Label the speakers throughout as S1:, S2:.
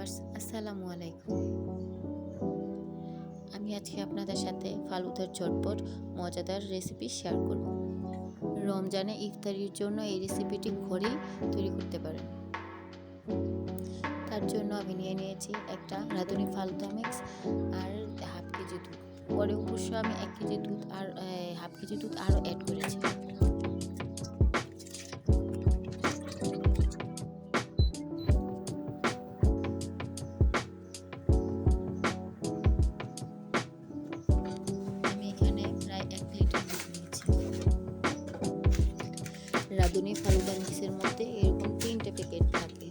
S1: Viewers, আসসালামু আলাইকুম। আমি আজকে আপনাদের সাথে ফালুদার চটপট, মজাদার রেসিপি শেয়ার করব। রমজানে ইফতারির জন্য এই রেসিপিটি ঘরেই তৈরি করতে পারেন। তার জন্য আমি নিয়ে নিয়েছি একটা রাঁধুনি ফালুদা মিক্স আর হাফ কেজি দুধ। পরে অবশ্য আমি এক কেজি দুধ আর হাফ কেজি দুধ আরও অ্যাড করেছি। রাঁধুনি ফালুদা মিক্সের মধ্যে এরকম তিনটে প্যাকেট থাকে।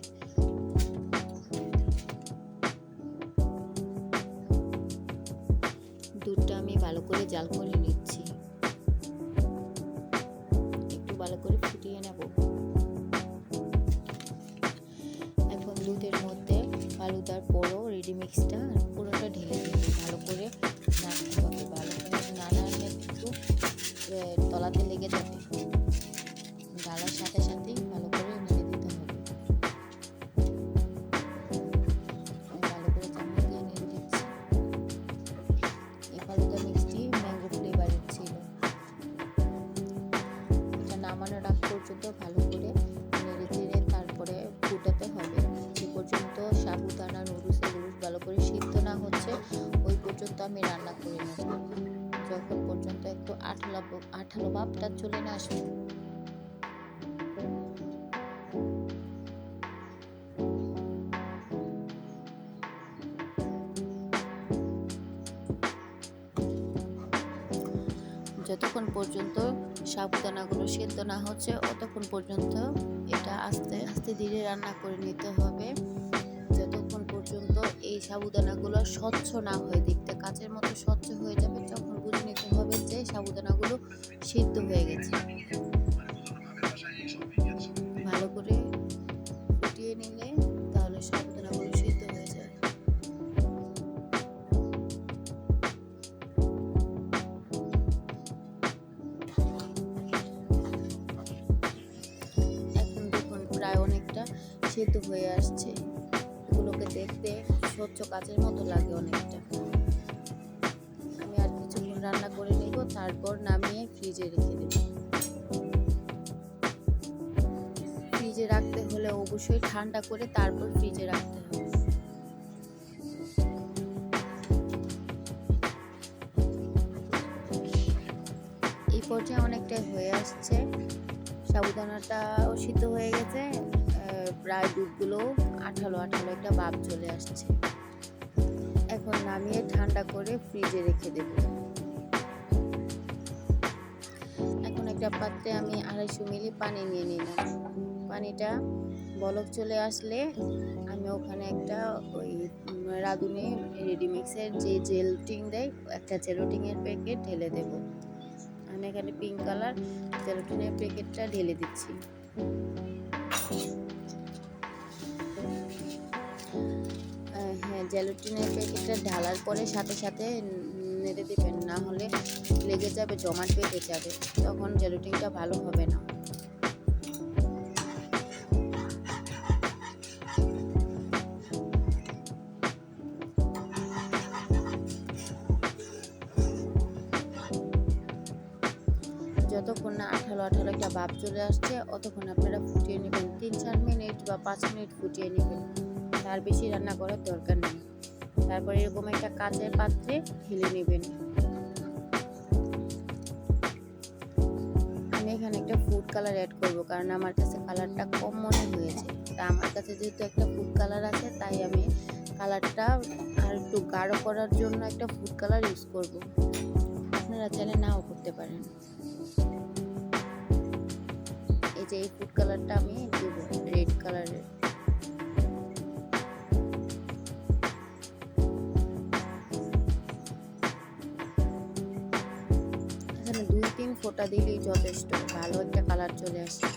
S1: দুধটা আমি ভালো করে জাল করে নিচ্ছি। একটু ভালো করে ফুটিয়ে নেব। এখন দুধের মধ্যে ফালুদার পুরো রেডি মিক্সটা পুরোটা ঢেলে দিচ্ছি। ভালো করে হবে, ভালো করে না নাড়লে একটু তলাতে লেগে যাবে। ডালার সাথে সাথেই ভালো করে নেড়ে দিতে হবে। ভালো করে চামচ দিয়ে নেড়ে দিচ্ছি। এই ফালুদা মিক্সটি ম্যাঙ্গো ফ্লেভারের ছিল, এটা নামানোর আগ পর্যন্ত ভালো করে নেড়ে চেড়ে তারপরে ফুটাতে হবে। যে পর্যন্ত সাবুদানা, নুডলস এগুলো ভালো করে সিদ্ধ না হচ্ছে, ওই পর্যন্ত আমি রান্না করে নেব। যখন পর্যন্ত একটু আঠালো আঠালো ভাবটা চলে না আসবে। যতক্ষণ পর্যন্ত সাবুদানাগুলো সেদ্ধ না হচ্ছে, অতক্ষণ পর্যন্ত এটা আস্তে আস্তে ধীরে রান্না করে নিতে হবে। যতক্ষণ পর্যন্ত এই সাবুদানাগুলো স্বচ্ছ না হয়ে, দেখতে কাচের মতো স্বচ্ছ হয়ে যাবে, তখন বুঝে নিতে হবে যে সাবুদানাগুলো সিদ্ধ হয়ে গেছে। সেদ্ধ হয়ে আসছে। এগুলোকে দেখতে স্বচ্ছ কাচের মতো লাগে অনেকটা। আমি আর কিছুক্ষণ রান্না করে নেব, তারপর নামিয়ে ফ্রিজে রেখে দেব। ফ্রিজে রাখতে হলে অবশ্যই ঠান্ডা করে তারপর ফ্রিজে রাখতে হবে। এই পর্যায়ে অনেকটাই হয়ে আসছে। সাবুদানাটাও সিদ্ধ হয়ে গেছে। প্রায় দুধগুলো আঠালো আঠালো একটা ভাব চলে আসছে। এখন নামিয়ে ঠান্ডা করে ফ্রিজে রেখে দেব। এখন একটা পাত্রে আমি আড়াইশো মিলি পানি নিয়ে নিলাম। পানিটা বলক চলে আসলে আমি ওখানে একটা ওই রাঁধুনি রেডিমিক্সের যে জেলটিং দেয়, একটা জেলোটিংয়ের প্যাকেট ঢেলে দেবো। আমি এখানে পিঙ্ক কালার জেলোটিনের প্যাকেটটা ঢেলে দিচ্ছি। হ্যাঁ জেলোটিনের প্যাকেটটা ঢালার পরে সাথে সাথে নেড়ে দেবেন, না হলে লেগে যাবে, জমাট বেঁধে যাবে, তখন জেলোটিনটা ভালো হবে না। যতক্ষণ না আঠালো আঠালো একটা ভাব চলে আসছে, অতক্ষণ আপনারা ফুটিয়ে নেবেন, তিন চার মিনিট বা পাঁচ মিনিট ফুটিয়ে নেবেন। তার বেশি রান্না করার দরকার নেই। তারপর এরকম একটা কাঁচের পাত্রে ঢেলে নেবেন। আমি এখানে একটা ফুড কালার অ্যাড করব, কারণ আমার কাছে কালারটা কম মনে হয়েছে। তা আমার কাছে যেহেতু একটা ফুড কালার আছে, তাই আমি কালারটা আর একটু গাঢ় করার জন্য একটা ফুড কালার ইউজ করব। আপনারা চাইলে নাও করতে পারেন। এই যে এই ফুড কালারটা আমি দেব রেড কালারের ফোঁটা দিলেই যথেষ্ট। ভালো একটা কালার চলে আসে।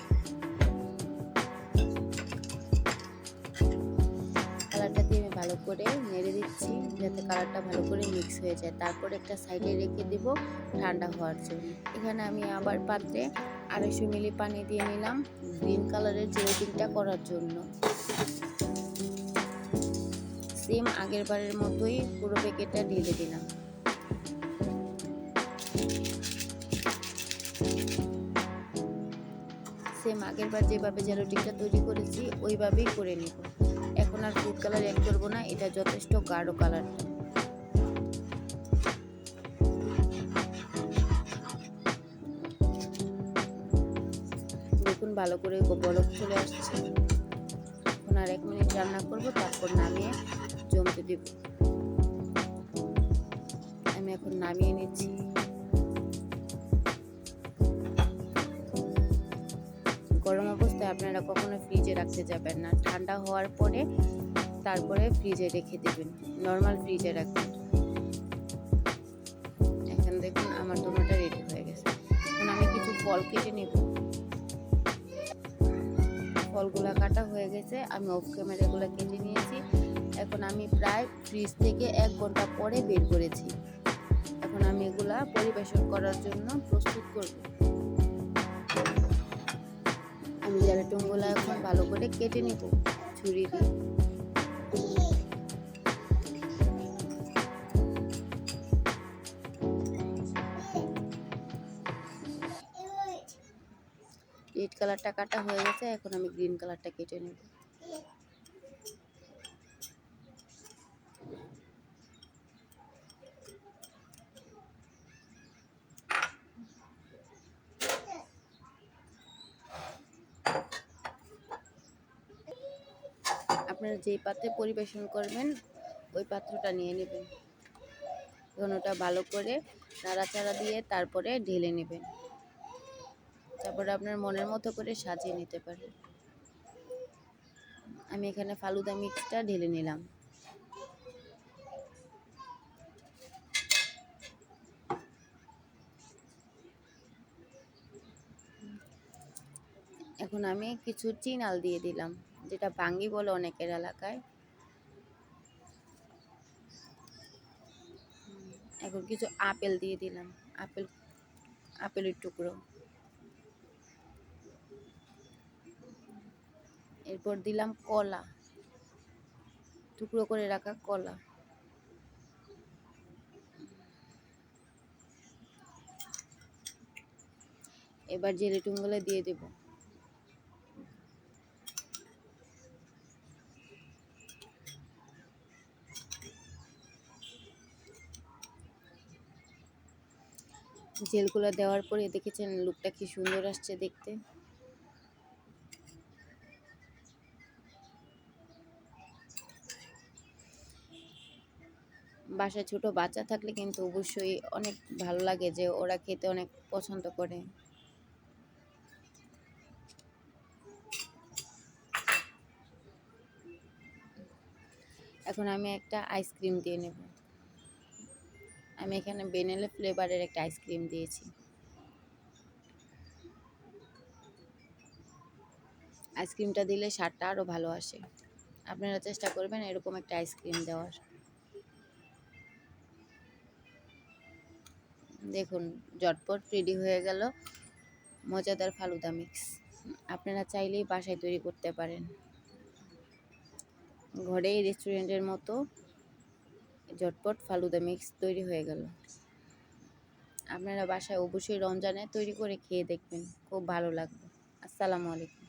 S1: কালারটা দিয়ে আমি ভালো করে নেড়ে দিচ্ছি, যাতে কালারটা ভালো করে মিক্স হয়ে যায়। তারপর একটা সাইডে রেখে দেব ঠান্ডা হওয়ার জন্য। এখানে আমি আবার পাত্রে আড়াইশো মিলি পানি দিয়ে নিলাম গ্রিন কালারের যে জেলেটিনটা করার জন্য। সেম আগের বারের মতোই পুরো প্যাকেটটা ঢেলে দিলাম। আগের বার যেভাবে জ্যালোটিকটা তৈরি করেছি, ওইভাবেই করে নিব। এখন আর ফুড কালার অ্যাড করব না, এটা যথেষ্ট গাঢ় কালার দেখুন, ভালো করে বরফ চলে আসছে। এখন আর এক মিনিট রান্না করব, তারপর নামিয়ে জমতে দিব। আমি এখন নামিয়ে নিচ্ছি। আপনারা কখনো ফ্রিজে রাখতে যাবেন না। ঠান্ডা হওয়ার পরে তারপরে ফ্রিজে রেখে দেবেন। নর্মাল ফ্রিজে রাখবেন। এখন দেখুন আমার দোনোটা রেডি হয়ে গেছে। এখন আমি কিছু ফল কেটে নেব। ফলগুলা কাটা হয়ে গেছে, আমি অফ ক্যামেরাগুলো কেটে নিয়েছি। এখন আমি প্রায় ফ্রিজ থেকে এক ঘণ্টা পরে বের করেছি। এখন আমি এগুলা পরিবেশন করার জন্য প্রস্তুত করব। আমি এখন ভালো করে কেটে নিব, ছুরি দিয়ে। রেড কালারটা কাটা হয়ে গেছে, এখন আমি গ্রিন কালারটা কেটে নেব। আপনারা যেই পাত্রে পরিবেশন করবেন, ওই পাত্রটা নিয়ে নেবেন। ওটা ভালো করে নাড়াচাড়া দিয়ে তারপরে ঢেলে নেবেন। তারপরে আপনার মনের মতো করে সাজিয়ে নিতে পারেন। আমি এখানে ফালুদা মিক্সটা ঢেলে নিলাম। এখন আমি কিছু চিনাল দিয়ে দিলাম। যেটা বাঙ্গি বলে অনেকের এলাকায়। এখন কিছু আপেল দিয়ে দিলাম। আপেল, আপেলের টুকরো। এরপর দিলাম কলা। টুকরো করে রাখা কলা। এবার জেলিটুনগুলো দিয়ে দেব। জেলগুলো দেওয়ার পরে দেখেছেন লুকটা কি সুন্দর আসছে দেখতে। বাসায় ছোট বাচ্চা থাকলে কিন্তু অবশ্যই অনেক ভালো লাগে যে ওরা খেতে অনেক পছন্দ করে। এখন আমি একটা আইসক্রিম দিয়ে নেব। আমি এখানে বেনেলে ফ্লেভারের একটা আইসক্রিম দিয়েছি। আইসক্রিমটা দিলে স্বাদটা আরও ভালো আসে। আপনারা চেষ্টা করবেন এরকম একটা আইসক্রিম দেওয়ার। দেখুন জটপট রেডি হয়ে গেল মজাদার ফালুদা মিক্স। আপনারা চাইলেই বাসায় তৈরি করতে পারেন। ঘরেই রেস্টুরেন্টের মতো ঝটপট ফালুদা মিক্স তৈরি হয়ে গেল। আপনারা বাসায় অবশ্যই রমজানে তৈরি করে খেয়ে দেখবেন, খুব ভালো লাগবে। আসসালামু আলাইকুম।